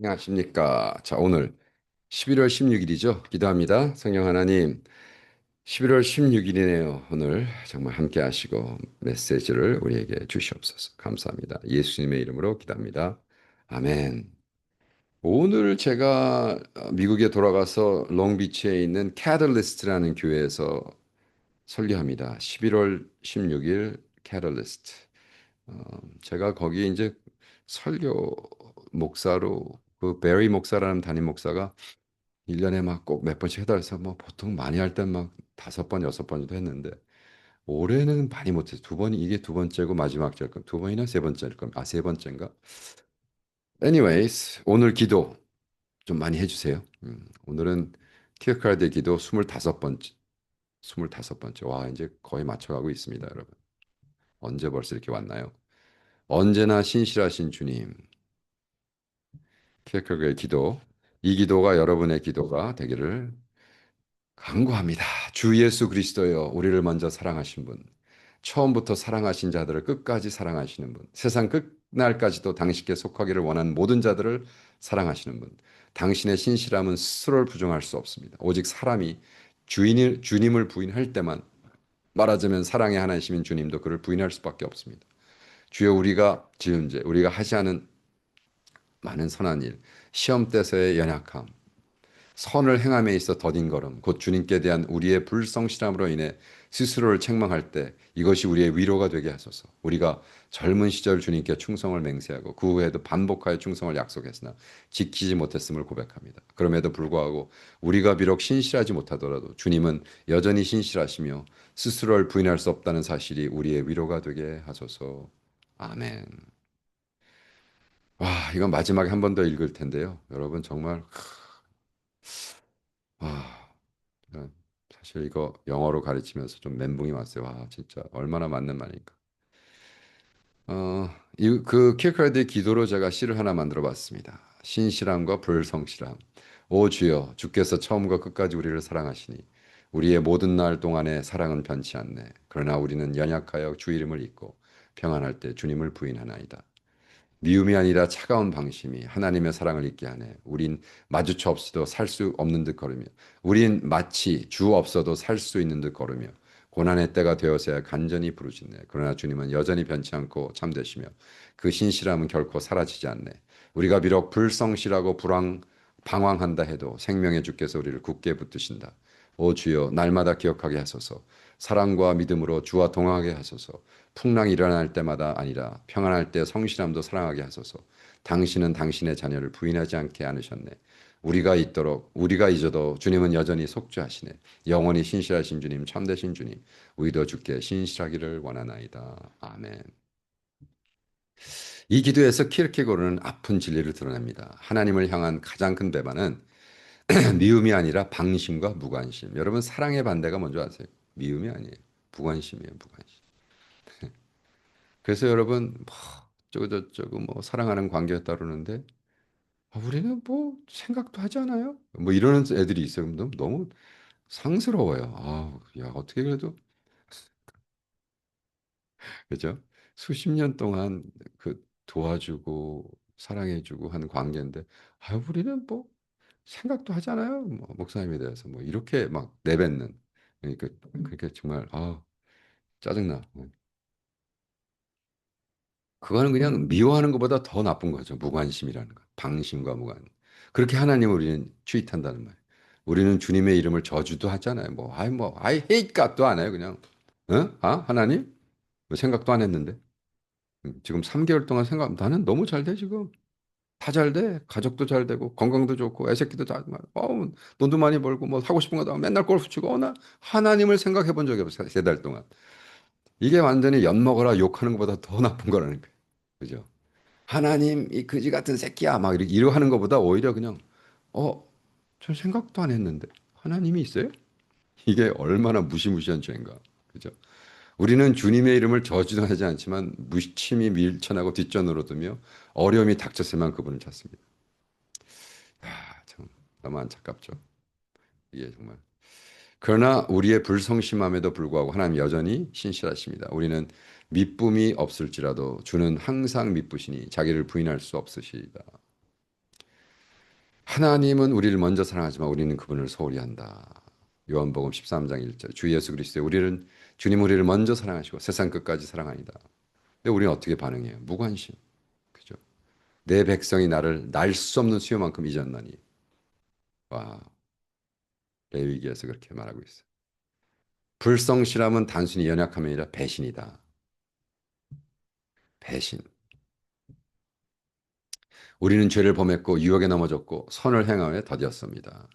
안녕하십니까. 자, 오늘 11월 16일이죠. 기도합니다. 성령 하나님, 11월 16일이네요. 오늘 정말 함께 하시고 메시지를 우리에게 주시옵소서. 감사합니다. 예수님의 이름으로 기도합니다. 아멘. 오늘 제가 미국에 돌아가서 롱비치에 있는 캐들리스트라는 교회에서 설교합니다. 11월 16일 캐들리스트. 어, 제가 거기 이제 설교 목사로 그 베리 목사라는 담임 목사가 1년에 막 꼭 몇 번씩 해달서 뭐 보통 많이 할 땐 막 다섯 번, 여섯 번도 했는데 올해는 많이 못해서 두 번이 이게 두 번째고 마지막 절 겁니다. 두 번이나 세 번째일 겁니다. 아, 세 번째인가? Anyways, 오늘 기도 좀 많이 해주세요. 음, 오늘은 키어카드의 기도 25번째, 25번째. 와, 이제 거의 맞춰가고 있습니다, 여러분. 언제 벌써 이렇게 왔나요? 언제나 신실하신 주님, 키어카드의 기도, 이 기도가 여러분의 기도가 되기를 간구합니다. 주 예수 그리스도여, 우리를 먼저 사랑하신 분, 처음부터 사랑하신 자들을 끝까지 사랑하시는 분, 세상 끝날까지도 당신께 속하기를 원하는 모든 자들을 사랑하시는 분, 당신의 신실함은 스스로를 부정할 수 없습니다. 오직 사람이 주인을, 주님을 부인할 때만 말하자면 사랑의 하나님이신 주님도 그를 부인할 수밖에 없습니다. 주여 우리가 지은 죄, 우리가 하지 않은 많은 선한 일, 시험 때서의 연약함, 선을 행함에 있어 더딘 걸음, 곧 주님께 대한 우리의 불성실함으로 인해 스스로를 책망할 때 이것이 우리의 위로가 되게 하소서. 우리가 젊은 시절 주님께 충성을 맹세하고 그 후에도 반복하여 충성을 약속했으나 지키지 못했음을 고백합니다. 그럼에도 불구하고 우리가 비록 신실하지 못하더라도 주님은 여전히 신실하시며 스스로를 부인할 수 없다는 사실이 우리의 위로가 되게 하소서. 아멘. 와, 이건 마지막에 한 번 더 읽을 텐데요. 여러분 정말 와, 사실 이거 영어로 가르치면서 좀 멘붕이 왔어요. 와, 진짜 얼마나 맞는 말인가. 어, 이, 그 키어카드의 기도로 제가 시를 하나 만들어 봤습니다. 신실함과 불성실함. 오 주여, 주께서 처음과 끝까지 우리를 사랑하시니 우리의 모든 날 동안에 사랑은 변치 않네. 그러나 우리는 연약하여 주 이름을 잊고 평안할 때 주님을 부인하나이다. 미움이 아니라 차가운 방심이 하나님의 사랑을 잊게 하네. 우린 마주쳐 없이도 살 수 없는 듯 걸으며, 우린 마치 주 없어도 살 수 있는 듯 걸으며, 고난의 때가 되어서야 간절히 부르짖네. 그러나 주님은 여전히 변치 않고 참되시며, 그 신실함은 결코 사라지지 않네. 우리가 비록 불성실하고 불황, 방황한다 해도 생명의 주께서 우리를 굳게 붙드신다. 오 주여 날마다 기억하게 하소서. 사랑과 믿음으로 주와 동행하게 하소서. 풍랑이 일어날 때마다 아니라 평안할 때 성실함도 사랑하게 하소서. 당신은 당신의 자녀를 부인하지 않게 않으셨네. 우리가 있도록 우리가 잊어도 주님은 여전히 속죄하시네. 영원히 신실하신 주님, 참되신 주님, 우리도 주께 신실하기를 원하나이다. 아멘. 이 기도에서 키르케고르는 아픈 진리를 드러냅니다. 하나님을 향한 가장 큰 배반은 미움이 아니라 방심과 무관심. 여러분 사랑의 반대가 뭔지 아세요? 미움이 아니에요. 무관심이에요. 무관심. 그래서 여러분 뭐 저거저쩌고 뭐 사랑하는 관계였다 그러는데 아, 우리는 뭐 생각도 하지 않아요? 뭐 이러는 애들이 있어요. 너무, 너무 상스러워요. 아, 야 어떻게 그래도 그죠? 수십 년 동안 그 도와주고 사랑해주고 하는 관계인데 아, 우리는 뭐 생각도 하잖아요. 뭐 목사님에 대해서 뭐 이렇게 막 내뱉는 그러니까 그렇게 정말 아 짜증나. 뭐. 그거는 그냥 미워하는 것보다 더 나쁜 거죠. 무관심이라는 거. 방심과 무관. 그렇게 하나님을 우리는 추이탄다는 말. 우리는 주님의 이름을 저주도 하잖아요. 뭐 아이 뭐 아이 hate God도 안 해요. 그냥 어? 아 하나님 뭐 생각도 안 했는데 음, 지금 3개월 동안 생각 나는 너무 잘 돼 지금. 다 잘 돼. 가족도 잘 되고 건강도 좋고 애새끼도 잘 어, 돈도 많이 벌고 뭐 하고 싶은 거다 맨날 골프 치고 어, 나 하나님을 생각해 본 적이 없어 세 달 동안. 이게 완전히 엿 먹어라 욕하는 것보다 더 나쁜 거라는 거예요. 그죠? 하나님 이 그지 같은 새끼야 막 이렇게 이러 하는 것보다 오히려 그냥 어, 전 생각도 안 했는데 하나님이 있어요? 이게 얼마나 무시무시한 죄인가. 그죠? 우리는 주님의 이름을 저주도 하지 않지만 무심히 밀쳐나고 뒷전으로 두며 어려움이 닥쳤을 만 그분을 찾습니다. 아, 참 너무 안타깝죠. 이게 정말. 그러나 우리의 불성심함에도 불구하고 하나님 여전히 신실하십니다. 우리는 미쁨이 없을지라도 주는 항상 미쁘시니 자기를 부인할 수 없으시다. 하나님은 우리를 먼저 사랑하지만 우리는 그분을 소홀히 한다. 요한복음 13장 1절. 주 예수 그리스도 우리는 주님 우리를 먼저 사랑하시고 세상 끝까지 사랑하니다. 근데 우리는 어떻게 반응해요? 무관심. 내 백성이 나를 날 수 없는 수요만큼 잊었나니. 와. 레위기에서 그렇게 말하고 있어. 불성실함은 단순히 연약함이 아니라 배신이다. 배신. 우리는 죄를 범했고 유혹에 넘어졌고 선을 행함에 더디었습니다.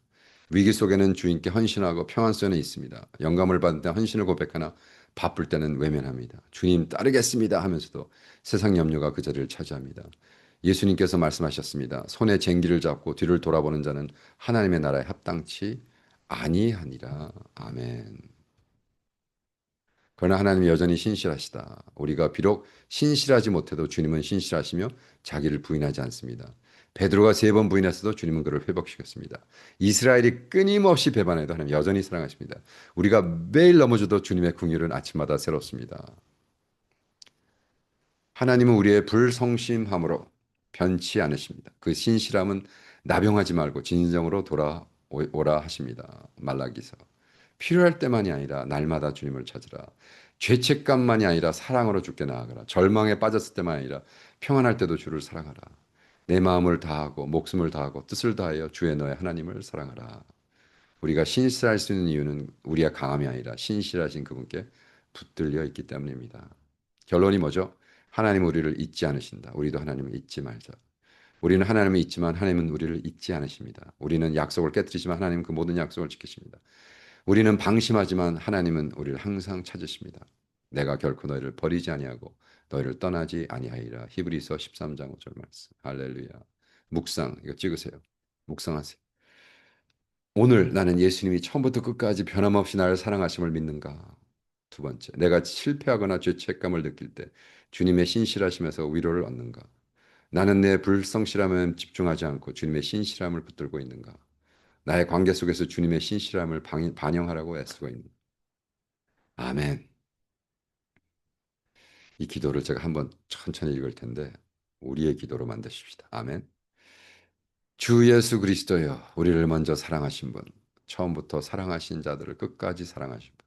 위기 속에는 주인께 헌신하고 평안 속에는 있습니다. 영감을 받을 때 헌신을 고백하나 바쁠 때는 외면합니다. 주님 따르겠습니다 하면서도 세상 염려가 그 자리를 차지합니다. 예수님께서 말씀하셨습니다. 손에 쟁기를 잡고 뒤를 돌아보는 자는 하나님의 나라에 합당치 아니하니라. 아멘. 그러나 하나님이 여전히 신실하시다. 우리가 비록 신실하지 못해도 주님은 신실하시며 자기를 부인하지 않습니다. 베드로가 세 번 부인했어도 주님은 그를 회복시켰습니다. 이스라엘이 끊임없이 배반해도 하나님 여전히 사랑하십니다. 우리가 매일 넘어져도 주님의 궁율은 아침마다 새롭습니다. 하나님은 우리의 불성심함으로 변치 않으십니다. 그 신실함은 나병하지 말고 진정으로 돌아오라 하십니다. 말라기서. 필요할 때만이 아니라 날마다 주님을 찾으라. 죄책감만이 아니라 사랑으로 죽게 나아가라. 절망에 빠졌을 때만 아니라 평안할 때도 주를 사랑하라. 내 마음을 다하고 목숨을 다하고 뜻을 다하여 주의 너의 하나님을 사랑하라. 우리가 신실할 수 있는 이유는 우리의 강함이 아니라 신실하신 그분께 붙들려 있기 때문입니다. 결론이 뭐죠? 하나님 우리를 잊지 않으신다. 우리도 하나님을 잊지 말자. 우리는 하나님을 잊지만 하나님은 우리를 잊지 않으십니다. 우리는 약속을 깨뜨리지만 하나님은 그 모든 약속을 지키십니다. 우리는 방심하지만 하나님은 우리를 항상 찾으십니다. 내가 결코 너희를 버리지 아니하고 너희를 떠나지 아니하리라. 히브리서 13장 5절 말씀. 할렐루야. 묵상 이거 찍으세요. 묵상하세요. 오늘 나는 예수님이 처음부터 끝까지 변함없이 나를 사랑하심을 믿는가? 두 번째, 내가 실패하거나 죄책감을 느낄 때 주님의 신실하심에서 위로를 얻는가? 나는 내 불성실함에 집중하지 않고 주님의 신실함을 붙들고 있는가? 나의 관계 속에서 주님의 신실함을 반영하라고 애쓰고 있는. 아멘. 이 기도를 제가 한번 천천히 읽을 텐데 우리의 기도로 만드십시다. 아멘. 주 예수 그리스도여 우리를 먼저 사랑하신 분 처음부터 사랑하신 자들을 끝까지 사랑하신 분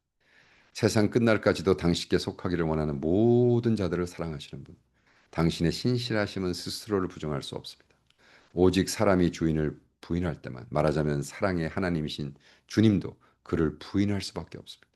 세상 끝날까지도 당신께 속하기를 원하는 모든 자들을 사랑하시는 분 당신의 신실하심은 스스로를 부정할 수 없습니다. 오직 사람이 주인을 부인할 때만 말하자면 사랑의 하나님이신 주님도 그를 부인할 수밖에 없습니다.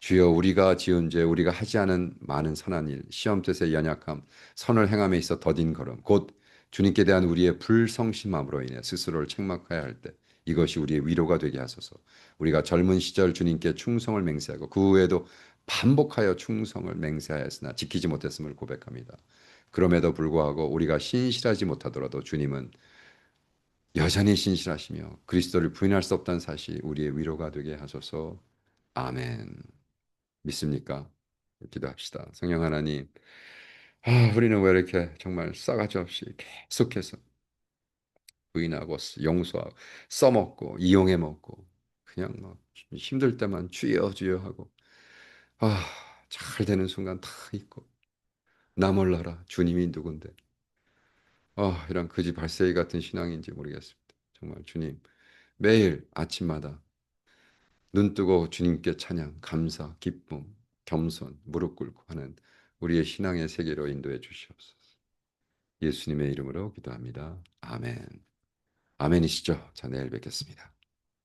주여 우리가 지은 죄 우리가 하지 않은 많은 선한 일 시험 뜻의 연약함 선을 행함에 있어 더딘 걸음 곧 주님께 대한 우리의 불성심함으로 인해 스스로를 책망해야 할 때 이것이 우리의 위로가 되게 하소서 우리가 젊은 시절 주님께 충성을 맹세하고 그 후에도 반복하여 충성을 맹세하였으나 지키지 못했음을 고백합니다. 그럼에도 불구하고 우리가 신실하지 못하더라도 주님은 여전히 신실하시며 그리스도를 부인할 수 없다는 사실이 우리의 위로가 되게 하소서. 아멘. 믿습니까? 기도합시다. 성령 하나님, 아, 우리는 왜 이렇게 정말 싸가지 없이 계속해서 부인하고 용서하고 써먹고 이용해 먹고 그냥 뭐 힘들 때만 주여 주여 하고 아, 잘 되는 순간 다 잊고 나 몰라라 주님이 누군데 아, 이런 거지 발세이 같은 신앙인지 모르겠습니다. 정말 주님 매일 아침마다 눈 뜨고 주님께 찬양, 감사, 기쁨, 겸손, 무릎 꿇고 하는 우리의 신앙의 세계로 인도해 주시옵소서. 예수님의 이름으로 기도합니다. 아멘. 아멘이시죠? 자, 내일 뵙겠습니다.